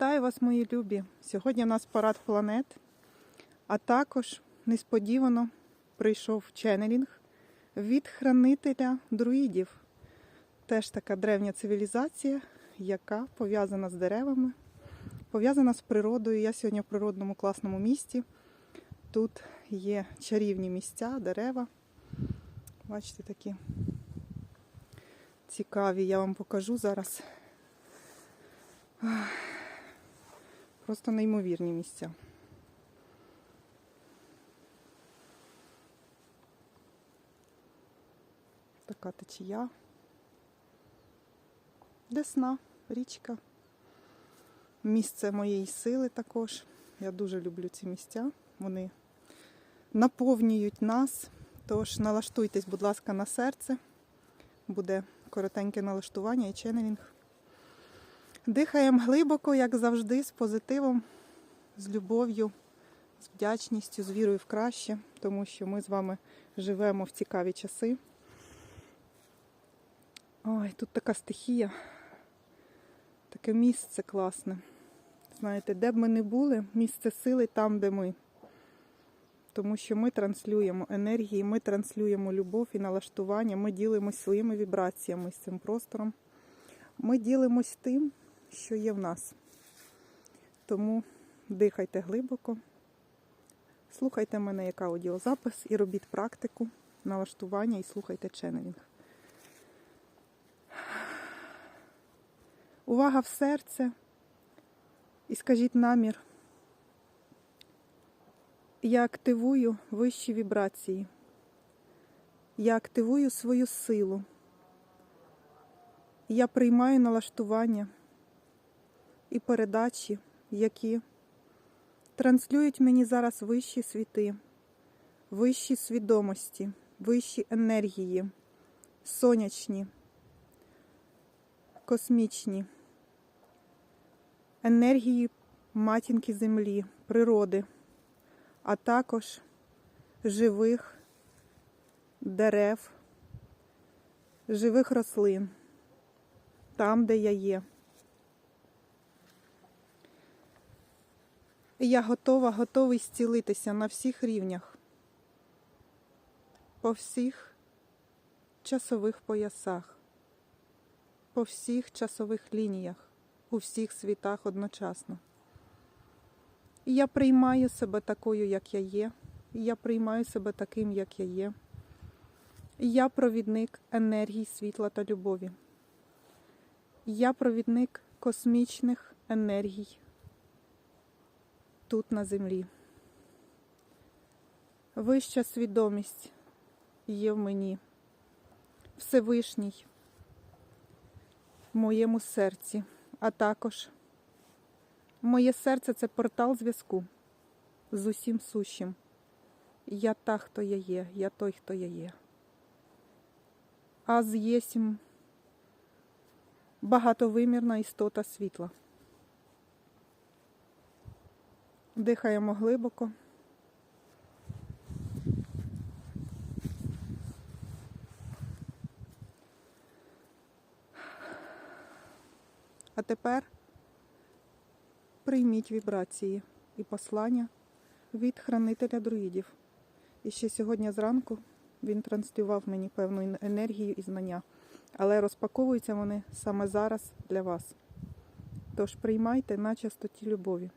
вас, мої любі! Сьогодні в нас парад планет, а також несподівано прийшов ченнелінг від хранителя друїдів. Теж така древня цивілізація, яка пов'язана з деревами, пов'язана з природою. Я сьогодні в природному класному місті. Тут є чарівні місця, дерева. Бачите, такі цікаві. Я вам покажу зараз. Просто неймовірні місця. Така течія. Десна, річка. Місце моєї сили також. Я дуже люблю ці місця. Вони наповнюють нас. Тож налаштуйтесь, будь ласка, на серце. Буде коротеньке налаштування і ченнелінг. Дихаємо глибоко, як завжди, з позитивом, з любов'ю, з вдячністю, з вірою в краще, тому що ми з вами живемо в цікаві часи. Ой, тут така стихія, таке місце класне. Знаєте, де б ми не були, місце сили там, де ми. Тому що ми транслюємо енергії, ми транслюємо любов і налаштування, ми ділимось своїми вібраціями з цим простором. Ми ділимось тим, що є в нас. Тому дихайте глибоко, слухайте мене як аудіозапис і робіть практику налаштування і слухайте ченнелінг. Увага в серце і скажіть намір. Я активую вищі вібрації. Я активую свою силу. Я приймаю налаштування і передачі, які транслюють мені зараз вищі світи, вищі свідомості, вищі енергії, сонячні, космічні, енергії матінки землі, природи, а також живих дерев, живих рослин, там, де я є. Я готова, готовий зцілитися на всіх рівнях, по всіх часових поясах, по всіх часових лініях, у всіх світах одночасно. Я приймаю себе такою, як я є, я приймаю себе таким, як я є. Я провідник енергії світла та любові. Я провідник космічних енергій тут на землі. Вища свідомість є в мені, Всевишній в моєму серці, а також моє серце це портал зв'язку з усім сущим. Я та, хто я є, я той, хто я є. Аз єсім багатовимірна істота світла. Дихаємо глибоко. А тепер прийміть вібрації і послання від хранителя друїдів. І ще сьогодні зранку він транслював мені певну енергію і знання. Але розпаковуються вони саме зараз для вас. Тож приймайте на частоті любові.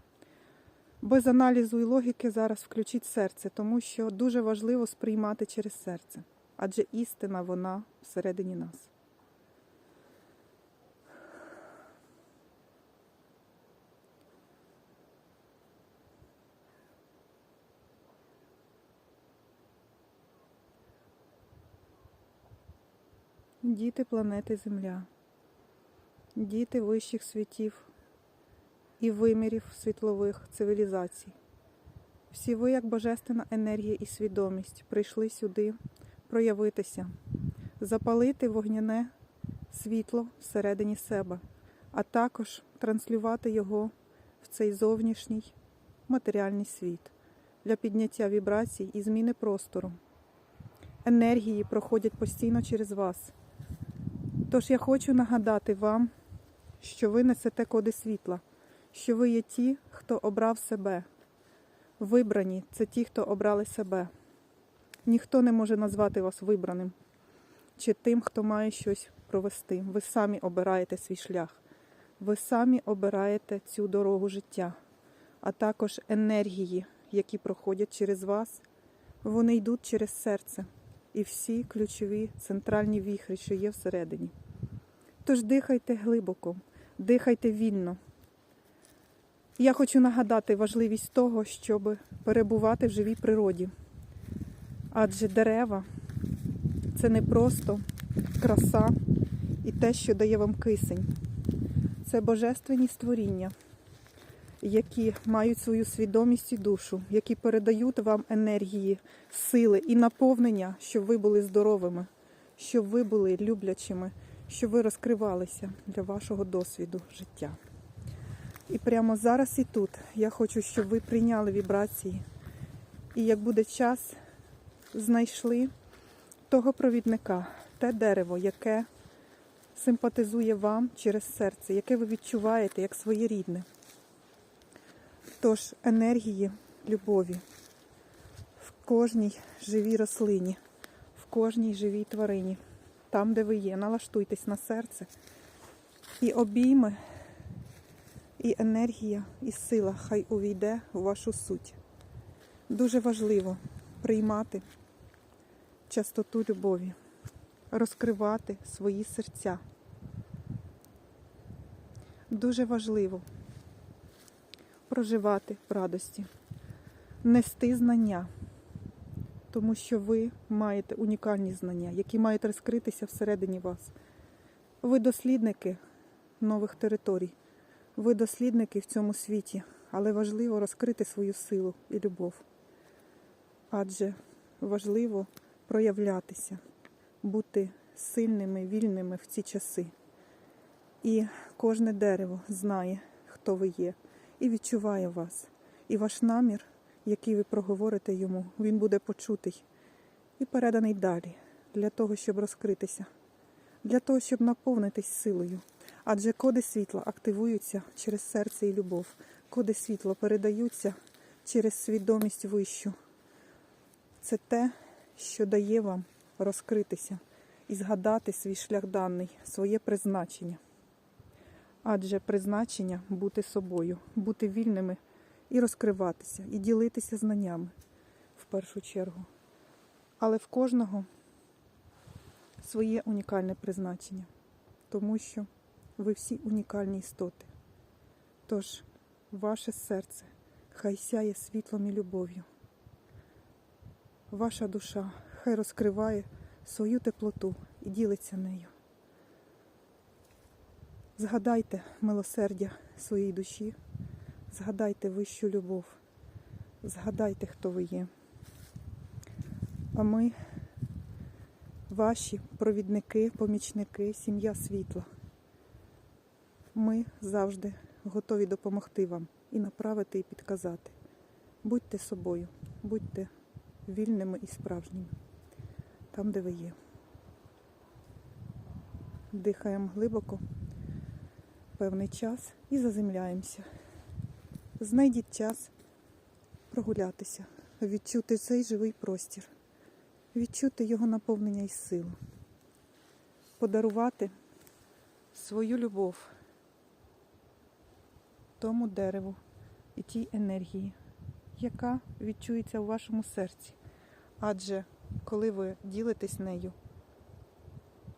Без аналізу і логіки зараз включіть серце, тому що дуже важливо сприймати через серце, адже істина вона всередині нас. Діти планети Земля, діти вищих світів і вимірів світлових цивілізацій. Всі ви, як божественна енергія і свідомість, прийшли сюди проявитися, запалити вогняне світло всередині себе, а також транслювати його в цей зовнішній матеріальний світ для підняття вібрацій і зміни простору. Енергії проходять постійно через вас. Тож я хочу нагадати вам, що ви несете коди світла, що ви є ті, хто обрав себе. Вибрані це ті, хто обрали себе. Ніхто не може назвати вас вибраним чи тим, хто має щось провести. Ви самі обираєте свій шлях. Ви самі обираєте цю дорогу життя, а також енергії, які проходять через вас. Вони йдуть через серце і всі ключові центральні віхри, що є всередині. Тож дихайте глибоко, дихайте вільно. Я хочу нагадати важливість того, щоб перебувати в живій природі. Адже дерева це не просто краса і те, що дає вам кисень. Це божественні створіння, які мають свою свідомість і душу, які передають вам енергії, сили і наповнення, щоб ви були здоровими, щоб ви були люблячими, щоб ви розкривалися для вашого досвіду життя. І прямо зараз і тут я хочу, щоб ви прийняли вібрації. І як буде час, знайшли того провідника, те дерево, яке симпатизує вам через серце, яке ви відчуваєте як своє рідне. Тож енергії любові в кожній живій рослині, в кожній живій тварині, там, де ви є, налаштуйтесь на серце і обійми, і енергія, і сила хай увійде у вашу суть. Дуже важливо приймати частоту любові, розкривати свої серця. Дуже важливо проживати в радості, нести знання, тому що ви маєте унікальні знання, які мають розкритися всередині вас. Ви дослідники нових територій, ви дослідники в цьому світі, але важливо розкрити свою силу і любов. Адже важливо проявлятися, бути сильними, вільними в ці часи. І кожне дерево знає, хто ви є, і відчуває вас. І ваш намір, який ви проговорите йому, він буде почутий і переданий далі для того, щоб розкритися, для того, щоб наповнитись силою. Адже коди світла активуються через серце і любов. Коди світла передаються через свідомість вищу. Це те, що дає вам розкритися і згадати свій шлях даний, своє призначення. Адже призначення бути собою, бути вільними і розкриватися, і ділитися знаннями в першу чергу. Але в кожного своє унікальне призначення, тому що ви всі унікальні істоти. Тож ваше серце хай сяє світлом і любов'ю. Ваша душа хай розкриває свою теплоту і ділиться нею. Згадайте милосердя своєї душі, згадайте вищу любов, згадайте, хто ви є. А ми, ваші провідники, помічники, сім'я світла. Ми завжди готові допомогти вам і направити, і підказати. Будьте собою, будьте вільними і справжніми, там, де ви є. Дихаємо глибоко певний час і заземляємося. Знайдіть час прогулятися, відчути цей живий простір, відчути його наповнення і силу, подарувати свою любов тому дереву і тій енергії, яка відчується у вашому серці. Адже коли ви ділитесь нею,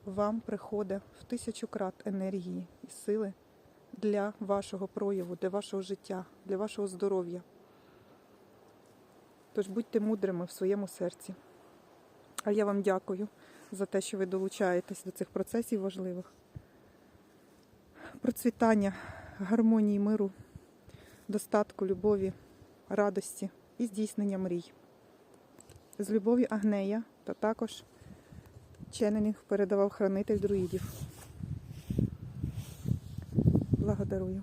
вам приходить в тисячу крат енергії і сили для вашого прояву, для вашого життя, для вашого здоров'я. Тож будьте мудрими в своєму серці. А я вам дякую за те, що ви долучаєтесь до цих процесів важливих. Процвітання, гармонії, миру, достатку, любові, радості і здійснення мрій. З любові Агнея та також Ченнінг передавав хранитель друїдів. Благодарую.